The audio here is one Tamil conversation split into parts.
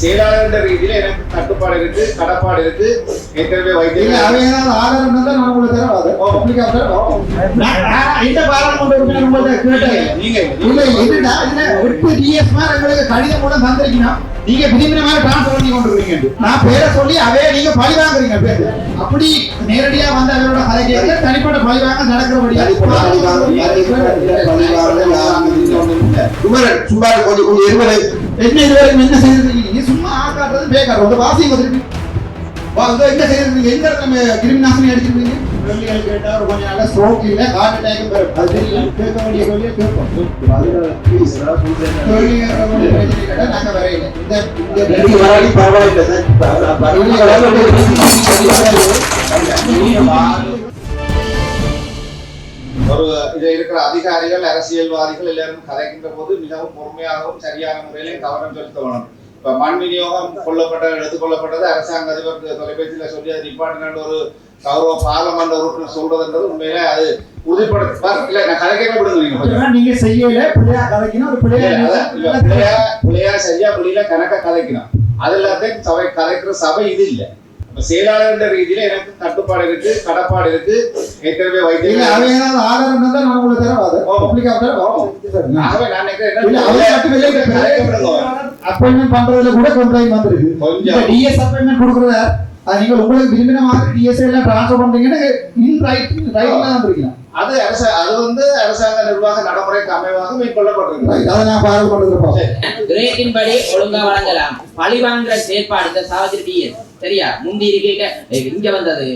செயலாளர் என்ற ரீதியில எனக்கு கட்டுப்பாடு இருக்கு கடப்பாடு இருக்கு ஏற்கனவே இல்ல, வைத்திய அவங்க ஏதாவது ஆதாரம் இருந்தா நான் உங்களுக்கு தரேன். நான் நான் இந்த பாராளுமன்ற உறுப்பினர் உங்கள்ட்ட கேட்டேன். நீங்க இல்ல, என்னடா, DS மாதிரி எங்களுக்கு கடிதம் மூலம் தந்திருக்கீங்கன்னா, நீங்க விரும்பின மாதிரி transfer பண்ணி கொண்டு இருக்கீங்க. நான் பேரை சொல்லி அதே நீங்க பழி வாங்குறீங்க பேரு. அப்படி நேரடியா வந்து அவரோட கதை கேட்க தனிப்பட்ட பழி வாங்க நடக்கிறபடியா குமரன் சும்மா கொஞ்சம் கொஞ்சம் இருமலை என்ன இதுவரைக்கும் என்ன செய்திருக்கீங்க நீ சும்மா ஆக்காட்டுறது பேக்காரு உங்க வாசிங்க திருப்பி வா, இதோ என்ன செய்திருக்கீங்க எந்த இடத்துல கிருமி நாசினி அடிச்சிருக்கீங்க கேள்விகள் கேட்டா ஒரு கொஞ்ச நாளா ஸ்ட்ரோக் இல்ல ஹார்ட் அட்டாக் வரும் அது தெரியல கேட்க வேண்டிய கேள்வியை கேட்போம் கேள்வி கேட்க வேண்டிய பிரச்சனை கேட்டா நாங்க வரையில இந்த இந்த வராடி பரவாயில்லை சார் ஒரு இதுல இருக்கிற அதிகாரிகள் அரசியல்வாதிகள் எல்லாரும் கதைக்கின்ற போது மிகவும் பொறுமையாகவும் சரியான முறையிலும் கவனம் செலுத்த வேணும் இப்ப மண் விநியோகம் கொல்லப்பட்ட எடுத்துக்கொள்ளப்பட்டது அரசாங்க அதிபர் தொலைபேசியில சொல்லி அது நிப்பாட்டின ஒரு கௌரவ பாராளுமன்ற உறுப்பினர் சொல்றதுன்றது உண்மையில அது உறுதிப்படுத்த இல்ல நான் கதைக்க விடுங்க நீங்க செய்யல பிள்ளையா கதைக்கணும் ஒரு பிள்ளையா பிள்ளையா சரியா புள்ளியில கணக்க கதைக்கணும். அது எல்லாத்தையும் சபை கதைக்கிற சபை இது இல்ல. இப்ப செயலாளர் என்ற ரீதியில எனக்கு கட்டுப்பாடு இருக்கு கடப்பாடு இருக்கு. ஏற்கனவே இல்ல வைத்திய அவங்க ஏதாவது ஆதாரம் இருந்தா நான் உங்களுக்கு தரேன் ஆகவே நான் நினைக்கிறேன். அப்பாயின்மெண்ட் பண்றதுல கூட கம்ப்ளைண்ட் வந்திருக்கு. கொஞ்சம். டிஎஸ் அப்பாயின்மெண்ட் கொடுக்குறத? அது நீங்க உங்களுக்கு விரும்பின மாதிரி டிஎஸ் எல்லாம் ட்ரான்ஸ்ஃபர் பண்றீங்கன்னா இன் ரைட் ரைட்ல தான் இருக்கீங்க அது அரச அது வந்து அரசாங்க நிர்வாக நடைமுறைக்கு அமைவாக மேற்கொள்ளப்பட்டிருக்கு. அதை நான் பாராளுமன்றத்தில் பார்ப்பேன் கிரேட்டின் படி ஒழுங்கா வழங்கலாம். பழி வாங்குற செயற்பாடு இந்த சாவத்திரி டிஎஸ் சரியா? முந்தி இருக்க இங்க வந்தது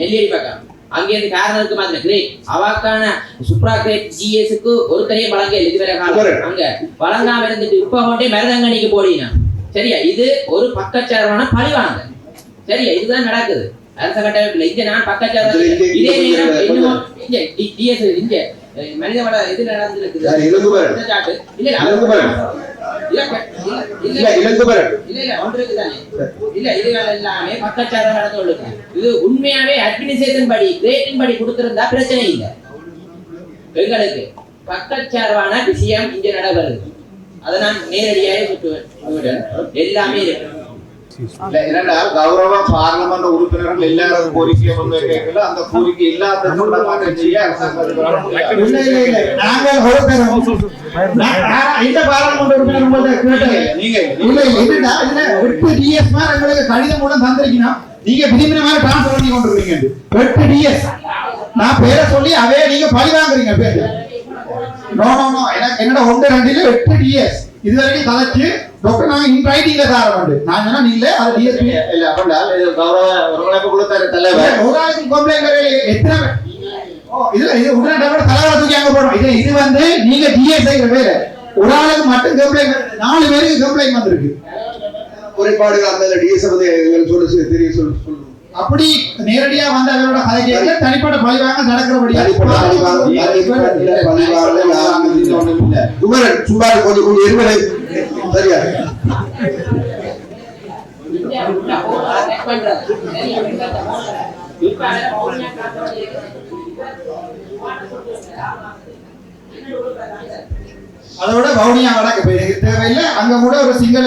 நெல்லியடி பக்கம். அங்கேருந்து காரணத்துக்கு மாதிரி. கிரேட். அவாக்கான சுப்ரா கிரேட் ஜிஎஸ்க்கு ஒருத்தரையும் வழங்க இதுவரை காலம் அங்க. வழங்காம இருந்துட்டு இப்ப கொண்டே மருதங்கணிக்கு போடினா. சரியா? இது ஒரு பக்கச்சார்பான பழி வாங்க. சரியா இதுதான் நடக்குது. அரச கட்டமைப்புல இங்க நான் இங்க- இதே இங்க நேரம் கொஞ்சம் இன்னும் இங்க டிஎஸ் இங்க அஹ், மனிதவள இது நடந்திருக்குது. இல்ல இல்ல, இதுகள் எல்லாமே பக்கச்சார்பா நடந்து. இது உண்மையாவே அட்மினிஸ்ட்ரேஷன் படி கிரேட்டின் படி கொடுத்திருந்தா பிரச்சனை இல்ல. எங்களுக்கு பக்கச்சார்பான விஷயம் இங்க நடைபெறுது அதை நான் நேரடியாக எல்லாமே இருக்கு. கௌரவ பாராளுமன்ற உறுப்பினர்கள் எல்லாரும் கோரிக்கையை முன்வைக்கல அந்த கோரிக்கை இல்லாத இந்த பாராளுமன்ற உறுப்பினர் உங்கள்ட்ட கேட்டேன் நீங்க இல்ல என்னடா இதுல எட்டு டிஎஸ் எங்களுக்கு கடிதம் மூலம் நீங்க விரும்பின மாதிரி ட்ரான்ஸ்ஃபர் பண்ணி கொண்டு இருக்கீங்க எட்டு டிஎஸ் நான் பேரை சொல்லி அதே நீங்க பழி வாங்குறீங்க பேரு நோ நோ நோ எனக்கு என்னோட ஒன்று ரெண்டுல எட்டு டிஎஸ் இது வரைக்கும் கதைச்சு டாக்டர் நாங்க இன் ரைட்டிங்ல தாரம் நான் சொன்னா நீ இல்ல அது டிஎஸ் இல்ல இது கௌரவ ஒருங்கிணைப்பு குழு தலைவர். ஒரு ஆளுக்கு கம்ப்ளைண்ட் வரையில எத்தனை பேர்? ஓ இதுல இது உடனே டபுள் தலைவரை தூக்கி அங்க போடும் இது இது வந்து நீங்க டிஎஸ் செய்யற வேலை. ஒரு ஆளுக்கு மட்டும் கம்ப்ளைண்ட் நாலு பேருக்கு கம்ப்ளைண்ட் வந்திருக்கு. குறைபாடுகள் அந்த டிஎஸ் வந்து எங்களுக்கு சொல்லு தெரிய சொல்லு சொல்லு அப்படி நேரடியா வந்து அவரோட கதை கேட்க தனிப்பட்ட பழிவாங்க நடக்கிறபடியா தனிப்பட்ட பழிவாங்க, தனிப்பட்ட பழிவாங்க, யாரும் இல்லை. ஒண்ணும் இல்ல குமரன் சும்மா கொஞ்சம் கொஞ்சம் இருமலை சரியா? அதோட வவுனியா வடக்கு போய் எனக்கு தேவையில்லை. அங்க கூட ஒரு சிங்கள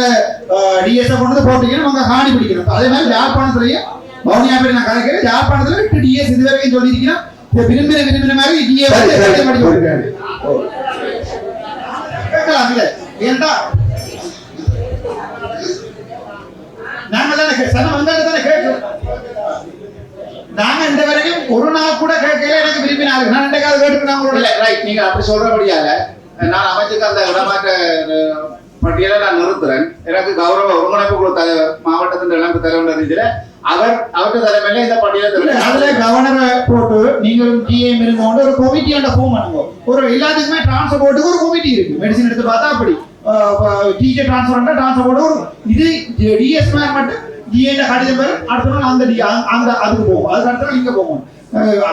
டிஎஸ் கொண்டு வந்து போட்டீங்கன்னா அவங்க காணி பிடிக்கணும். அதே மாதிரி யாழ்ப்பாணத்துலயும் வவுனியா போய் நான் கதைக்கிறேன் யாழ்ப்பாணத்துல எட்டு டிஎஸ் இது வரைக்கும் விரும்பின விரும்பின மாதிரி சரி. படிக்க விட்டுருக்காரு கேட்கலாம் இல்ல. ஏன்டா நாங்க தானே கே- சனம் வந்தாங்க தானே கேட்கிறோம் நாங்க இந்த வரைக்கும் ஒரு நாள் கூட கேட்கல எனக்கு விரும்பினாரு. நான் ரெண்டு காலம் ரைட் நீங்க அப்படி சொல்றபடியால நான் அமைச்சுக்கு அந்த இடமாற்ற பட்டியலை நான் நிறுத்துறேன். எனக்கு கௌரவ ஒருங்கிணைப்பு குழு தலைவர் மாவட்டத்தின் இளம்பு தலைவர் ரீதியில அவர் அவருடைய தலைமையில இந்த பட்டியலை அதுல. கவர்னரை போட்டு நீங்களும் டிஎம் இருந்தோண்டு ஒரு கமிட்டியோட ஃபார்ம் பண்ணுங்க. ஒரு எல்லாத்துக்குமே டிரான்ஸ்ஃபர் போர்டுக்கு ஒரு கமிட்டி இருக்கு. மெடிசின் எடுத்து பார்த்தா அப்படி. டீச்சர் டிரான்ஸ்ஃபர் டிரான்ஸ்ஃபர் போர்டு ஒரு இது டிஎஸ் மட்டும் டிஏட கடிதம் பேர் அடுத்த நாள் அந்த அந்த- அதுக்கு போகும். அதுக்கு அடுத்த நாள் இங்க போகும்.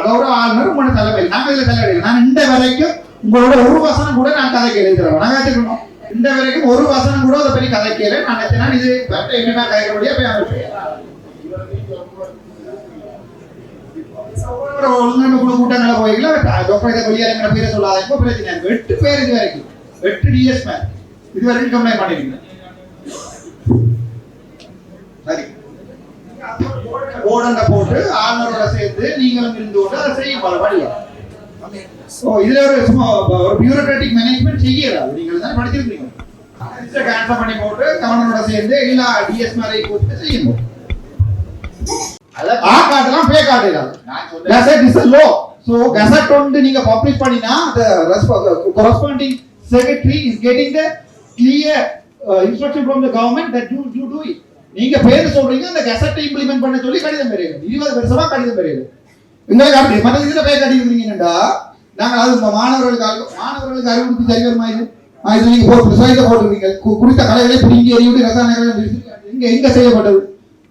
கௌரவ ஆளுநர் உங்களோட தலைமையில் நாங்க இதுல தலைவர்கள் நான் இந்த வரைக்கும் உங்களோட ஒரு வசனம் கூட நான் கதை கேள்வி நாங்க வச்சுக்கணும். இந்த வரைக்கும் ஒரு வசனம் கூட அதை பற்றி கதை கேளு. நான் இது இனிமே கதைக்க முடியாது போய் கூட்டங்களை டாக்டர் இதை பேரை சொல்லாத இப்போ பிரச்சனை எட்டு பேர் இது வரைக்கும் எட்டு டிஎஸ் மேன் இது வரைக்கும் கம்ப்ளைண்ட் சரி போர்டண்ட போட்டு ஆளுநரோட சேர்த்து நீங்களும் இருந்து கொண்டு அதை செய்ய பல வழியா ஓ இதுல ஒரு சும்மா ஒரு பியூரோக்ராட்டிக் மேனேஜ்மெண்ட் செய்யறாது நீங்கள் தான் படிச்சிருக்கீங்க கேன்சல் பண்ணி போட்டு கவர்னரோட சேர்ந்து எல்லா டிஎஸ் மேலே போட்டு செய்யணும் சொல்றேன். Gazette is a law. So Gazette வந்து நீங்க publish பண்ணினா the resp- corresponding secretary is getting the clear uh, instruction from the government that you you do it. நீங்க பேர் சொல்றீங்க அந்த கெசட்டை இம்ப்ளிமெண்ட் பண்ண சொல்லி கடிதம் பெறுங்க. இருபது வருஷமா கடிதம் பெறுங்க. எங்களுக்கு அப்படி மற்ற இதுல பேர் கடிக்கிறீங்கடா நாங்க அது இந்த மாணவர்களுக்கு மாணவர்களுக்கு அறிவுறுத்தி சரி வருமா இது இது நீங்க போட்டு சைட போட்டுருக்கீங்க. கு- குறித்த கலைகளை பிடிங்கி எறிவிட்டு ரசாயனங்களை எங்க எங்க செய்யப்பட்டது.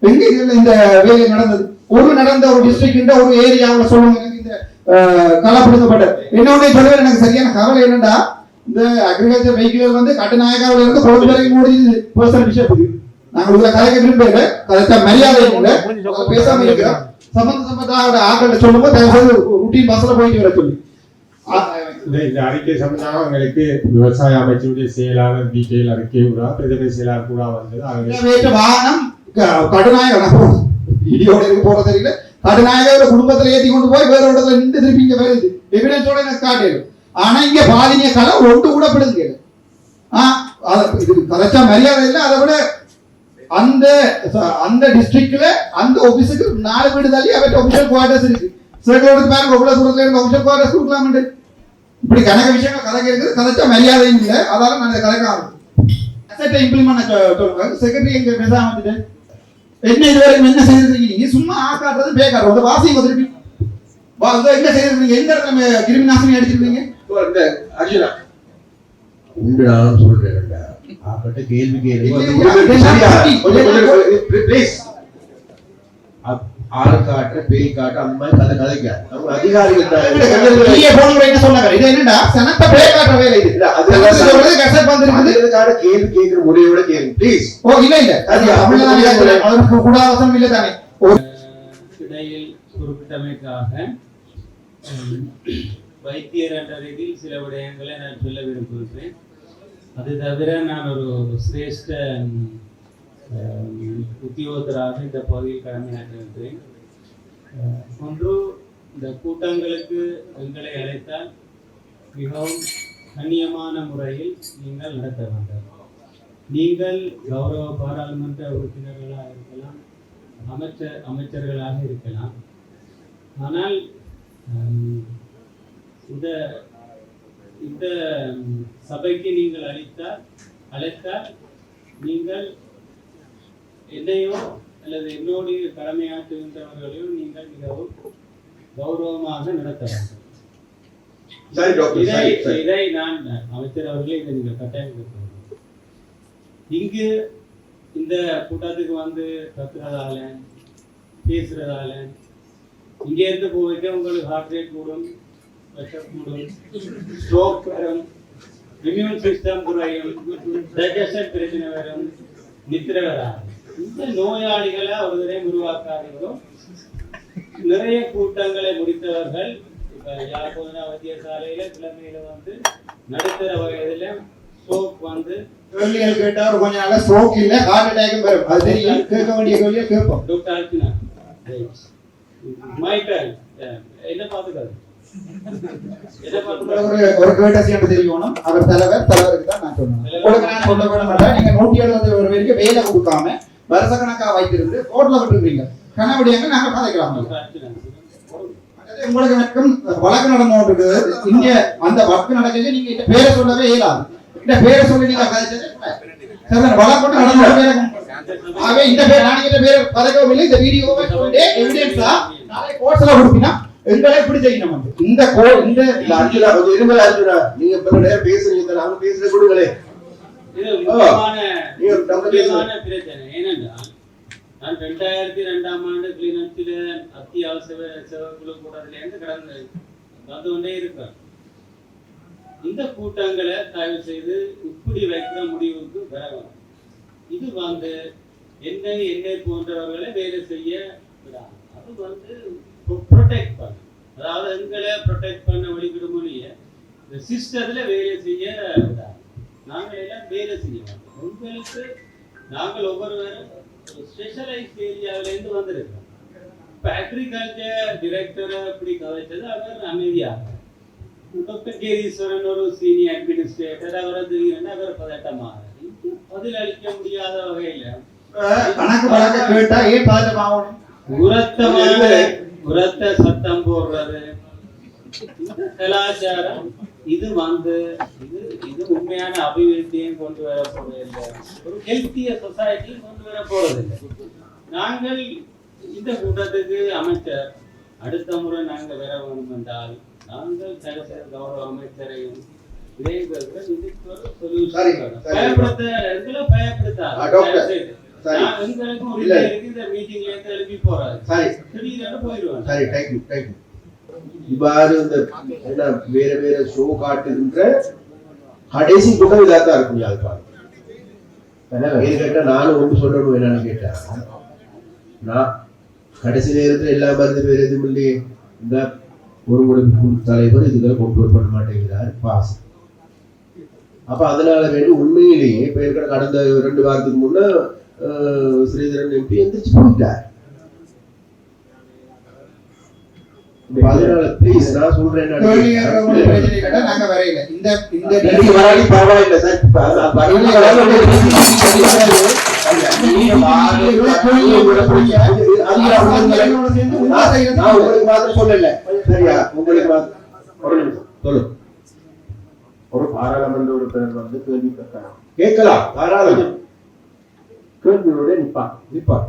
எங்க இதுல இந்த வேலை நடந்தது. ஒரு நடந்த ஒரு டிஸ்ட்ரிக்ட் ஒரு ஏரியாவுல சொல்லுங்க. எனக்கு இந்த கலப்படுத்தப்பட்டது என்னோட சொல்லுவேன் எனக்கு சரியான கவலை என்னடா இந்த அக்ரிகல்ச்சர் வெஹிக்கிள் வந்து கட்டுநாயக்காவில இருந்து கொழும்பு வரைக்கும் முடியுது பர்சனல் விஷயத்துக்கு நாங்க உங்களை கதைக்க விரும்பல கதைச்சா மரியாதை இல்லை. பேசாம இருக்கிறோம். சம்பந்த சம்பந்தாவோட ஆக்கள் சொல்லும்போது தயவு செய்து ருட்டீன் பஸ்ல போயிட்டு வர சொல்லி. இந்த அறிக்கை சம்பந்தமாக எங்களுக்கு விவசாய அமைச்சருடைய செயலாளர் டீட்டெயில் அறிக்கை கூட பிரதம செயலாளர் கூட வந்தது. வாகனம் க- கடுநாயகம் இடியோட இருக்கு போற தெரியல. கடுநாயக குடும்பத்துல ஏத்தி கொண்டு போய் வேற இடத்துல நின்று திருப்பி இங்க வருது. எவிடன்ஸோட எனக்கு காட்டிடும் ஆனா இங்க பாதினிய கலை ஒன்று கூட பிடுங்க ஆஹ் அது இது கதைச்சா மரியாதை இல்லை. அதை விட அந்த அந்த டிஸ்ட்ரிக்ட்ல அந்த ஆபீஸுக்கு நாலு வீடு தள்ளி அவற்றை ஒபிஷியல் குவார்டர்ஸ் இருக்கு. சர்க்கிளோட பாருங்க. எவ்வளவு தூரத்துல இருந்து ஒபிஷியல் குவார்டர்ஸ் கொடுக்கலாம்னு இப்படி கணக்க விஷயங்கள் கதைக்க இருக்குது. கதைச்சா மரியாதையும் இல்லை. அதால நான் கலக்க கதைக்க ஆரம்பிச்சேன் இம்ப்ளிமெண்ட் சொல்லுங்க. செக்ரட்டரி எங்க பேசாம வந்துட்டு என்ன இது வரைக்கும் என்ன செய்திருக்கீங்க நீங்க சும்மா ஆக்காட்டுறது பேக்காரு. ஒரு வாசிங்க திருப்பி வா இதோ என்ன செய்திருக்கீங்க எந்த இடத்துல கிருமி நாசினி அடிச்சிருக்கீங்க இந்த அர்ஜுனா. உண்டு நான் அப்பட்ட கேள்வி கேள்வி ப்ளீஸ் ஆள் காட்டுற பேய் காட்ட அந்த மாதிரி கதை கதைக்க நம்ம அதிகாரிகள் சொன்னாங்க. இது சனத்த வேலை அதுக்கான கேள்வி கேட்கிற முறையோட கேள்வி. ப்ளீஸ் ஓ இல்ல இல்ல. அது அவருக்கு கூடாதவசம் இல்ல தானே. இடையில் குறிப்பிட்டமைக்காக வைத்தியர் என்ற ரீதியில் சில விடயங்களை நான் சொல்ல விரும்புகிறேன். அது தவிர நான் ஒரு சிரேஷ்ட உத்தியோகத்தராக இந்த பகுதியில் கடமையாற்றிருக்கிறேன் ஒன்று இந்த கூட்டங்களுக்கு எங்களை அழைத்தால் மிகவும் கண்ணியமான முறையில் நீங்கள் நடத்த வேண்டும். நீங்கள் கௌரவ பாராளுமன்ற உறுப்பினர்களாக இருக்கலாம் அமைச்சர் அமைச்சர்களாக இருக்கலாம். ஆனால் இந்த இந்த சபைக்கு நீங்கள் அளித்தால் அழைத்தால் நீங்கள் என்னையோ அல்லது என்னோடு கடமையாற்றுகின்றவர்களையோ நீங்கள் மிகவும் கௌரவமாக நடத்த வேண்டும். இதை நான் அமைச்சர் அவர்களே இதை நீங்கள் கட்டாயம். இங்கு இந்த கூட்டத்துக்கு வந்து கத்துறதால பேசுறதால இங்க இருந்து போயிட்டு உங்களுக்கு ஹார்ட் ரேட் கூடும் ப்ரெஷர் கூடும் ஸ்ட்ரோக் வரும் இம்யூன் சிஸ்டம் குறையும் டைஜஷன் பிரச்சனை வரும் நித்திரை வராது. இந்த நோயாளிகளை ஒரு உருவாக்காதீங்க நிறைய கூட்டங்களை முடித்தவர்கள் இப்ப யாழ்ப்பாண வைத்தியசாலையில கிழமையில வந்து நடுத்தர வயதுல ஸ்ட்ரோக் வந்து கேள்விகள் கேட்டா ஒரு கொஞ்ச நாளா ஸ்ட்ரோக் இல்ல ஹார்ட் அட்டாக்கும் வரும். அது தெரியும். கேட்க வேண்டிய கேள்வியை கேட்போம். டாக்டர் அர்ச்சனா. மைக்கேல் என்ன பாத்துக்காது ஒரு கேட்டசி என்று தெரியணும் அவர் தலைவர் தலைவருக்கு தான் நான் சொன்னேன். நான் சொல்ல விட மாட்டேன் நீங்க நூற்றி எழுபது ஒரு பேருக்கு வேலை கொடுக்காம வருஷ கணக்கா வைத்திருந்து ரோட்ல விட்டுருக்கீங்க கனவடியாங்க நாங்க கதைக்கலாம் டாக்டர் அர்ச்சனா அது உங்களுக்கு வரைக்கும் வழக்கு நடந்து இங்க அந்த வழக்கு நடக்கிறது நீங்க இந்த பேரை சொல்லவே இயலாது. இந்த பேரை சொல்லி நீங்க வழக்கு நடந்து. ஆகவே இந்த பேர் நான் இந்த பேர் கதைக்கவும் இல்லை இந்த வீடியோவை சொல்லிட்டு எவிடன்ஸா நாளை கோர்ட்ஸ்ல கொடுப்பினா எங்களை இப்படி செய்யணும் வந்து. இந்த கோ இந்த இல்ல அர்ஜுனா கொஞ்சம் இருமல் அர்ஜுனா நீங்க இப்ப நேரம் பேசுறீங்க நாங்க பேசுறது கொடுங்களே முக்கியமான பிரச்சனை ஏனென்றால் நான் ரெண்டாயிரத்தி ரெண்டாம் ஆண்டு கிளிநொச்சியில அத்தியாவசிய செவக்குழு கூட்டத்துல இருந்து கடந்து வந்து கொண்டே இருக்கேன் இந்த கூட்டங்களை தயவு செய்து இப்படி வைக்கிற முடிவுக்கு வர வேண்டும். இது வந்து என்னை என்னை போன்றவர்களை வேலை செய்ய விடாது. அது வந்து ப்ரொடெக்ட் பண்ண. அதாவது எங்களை ப்ரொடெக்ட் பண்ண வழிவிட மொழிய சிஸ்டத்தில் வேலை செய்ய விடாது. நாங்கள் எல்லாம் வேலை செய்ய மாட்டோம் உங்களுக்கு நாங்கள் ஒவ்வொருவரும் ஸ்பெஷலைஸ்ட் ஏரியாவிலேருந்து வந்திருக்கிறோம் இப்போ அக்ரிகல்ச்சர் டிரெக்டரை இப்படி கதைச்சது அவர் அமைதியாக. டாக்டர் கேதீஸ்வரன் ஒரு சீனியர் அட்மினிஸ்ட்ரேட்டர் அவரை திடீர்னு அவர் பதட்டமாக. பதில் அளிக்க முடியாத வகையில் கணக்கு வழக்க கேட்டா ஏன் பதட்டமாகணும் உரத்தமான உரத்த சத்தம் போடுறது. கலாச்சாரம் இது வந்து இது இது உண்மையான அபிவிருத்தியும் கொண்டு வர போறதில்லை ஒரு ஹெல்த்திய சொசைட்டியும் கொண்டு வர போறதில்லை நாங்கள் இந்த கூட்டத்துக்கு அமைச்சர் அடுத்த முறை நாங்கள் வர வேண்டும் என்றால் நாங்கள் சகசர கௌரவ அமைச்சரையும். பயப்படுத்த எங்களுக்கு ஒரு இந்த மீட்டிங்ல இருந்து எழுப்பி போறாரு போயிடுவாங்க இவ்வாறு இந்த என்ன வேற வேற ஷோ காட்டுகின்ற கடைசி கூட்டம் இதாத்தான் இருக்கும் யாழ்ப்பாணம் ஏன்னு கேட்டா நானும் ஒன்று சொல்லணும் என்னன்னு கேட்டேன். நான் கடைசி நேரத்துல எல்லா மருந்து பேர் எதுவும் இல்லையே. இந்த ஒரு முடிப்பு தலைவர் இதுகளை கொண்டு பண்ண மாட்டேங்கிறார் பாஸ். அப்ப அதனால வேண்டி உண்மையிலேயே இப்ப இருக்கிற கடந்த ரெண்டு வாரத்துக்கு முன்ன ஸ்ரீதரன் எம்பி எந்திரிச்சு போயிட்டார் இப்ப அதனால ப்ளீஸ் நான் சொல்றேன் கேள்வி கேட்கற ஒரு என்னன்னு பிரச்சனை கேட்டா நாங்க வரையில இந்த இந்த பரவாயில்லை சார். சொல்லல. சரியா? உங்களுக்கு ஒரு நிமிஷம். சொல்லு. ஒரு பாராளுமன்ற உறுப்பினர் வந்து கேள்வி கேட்கலாம். கேட்கலாம். தாராளம் கேள்வியோட நிப்பான் நிப்பார்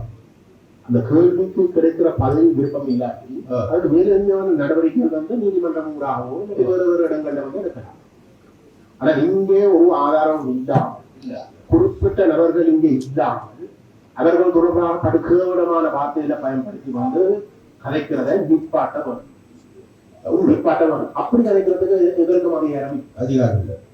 அந்த கேள்விக்கு கிடைக்கிற பதில் விருப்பம் இல்லாட்டி ஆ. அது வேறு எந்த நடவடிக்கைகள் வந்து நீதிமன்றம் ஊடாகவோ வேறு வேறு இடங்கள்ல வந்து எடுக்கலாம். ஆனா இங்கே ஒரு ஆதாரம் இல்லாமல் குறிப்பிட்ட நபர்கள் இங்கே இல்லாமல் அவர்கள் தொடர்பாக கடுக்கேவிடமான வார்த்தையில பயன்படுத்தி வந்து கதைக்கிறத நிப்பாட்ட வரும் நிப்பாட்ட வரும் அப்படி கதைக்கிறதுக்கு எதற்கும் அதிகாரம். அதிகாரம் இல்லை.